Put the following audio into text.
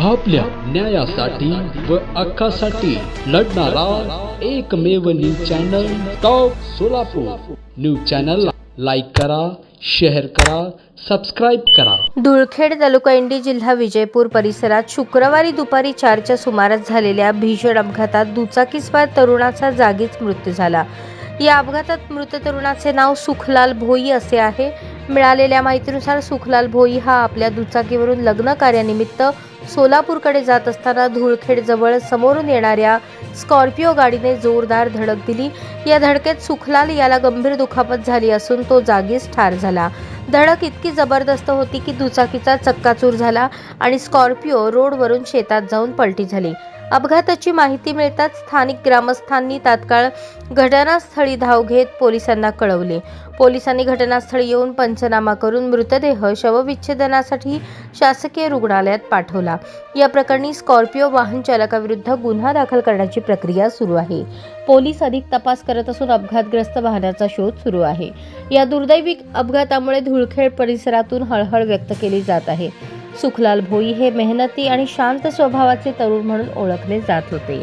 आपल्या न्यायासाठी व हक्कासाठी लढणारा एकमेव news channel top Solapur. News channel like करा शेअर करा सबस्क्राईब करा. धुळखेड तालुका इंडी जिल्हा विजयपूर परिसरात शुक्रवारी दुपारी चारच्या सुमारास झालेल्या भीषण अपघातात दुचाकीस्वार तरुणाचा जागीच मृत्यू झाला. या अपघातात मृत तरुणाचे नाव सुखलाल भोई असे आहे. मिळालेल्या माहितीनुसार सुखलाल भोई हा आपल्या दुचाकीवरून लग्न कार्यानिमित्त सोलापूरकडे जात असताना धुळखेड जवळ समोरून येणाऱ्या स्कॉर्पिओ गाडीने जोरदार धडक दिली. या धडकेत सुखलाल याला गंभीर दुखापत झाली असून तो जागीच ठार झाला. धडक इतकी जबरदस्त होती की दुचाकीचा चक्काचूर झाला आणि स्कॉर्पिओ रोडवरून शेतात जाऊन पलटी झाली. अपघाताची माहिती मिळताच स्थानिक ग्रामस्थांनी तात्काळ घटनास्थळी धाव घेत पोलिसांना कळवले. पोलिसांनी घटनास्थळी येऊन पंचनामा करून मृतदेह शवविच्छेदनासाठी शासकीय रुग्णालयात पाठवला. या प्रकरणी स्कॉर्पिओ वाहन चालकाविरुद्ध गुन्हा दाखल करण्याची प्रक्रिया सुरू आहे. पोलीस अधिक तपास करत असून अपघातग्रस्त वाहनाचा शोध सुरू आहे. या दुर्दैवी अपघातामुळे धुळखेड परिसरातून हळहळ व्यक्त केली जात आहे. सुखलाल भोई हे मेहनती आणि शांत स्वभावाचे तरुण म्हणून ओळखले जात होते.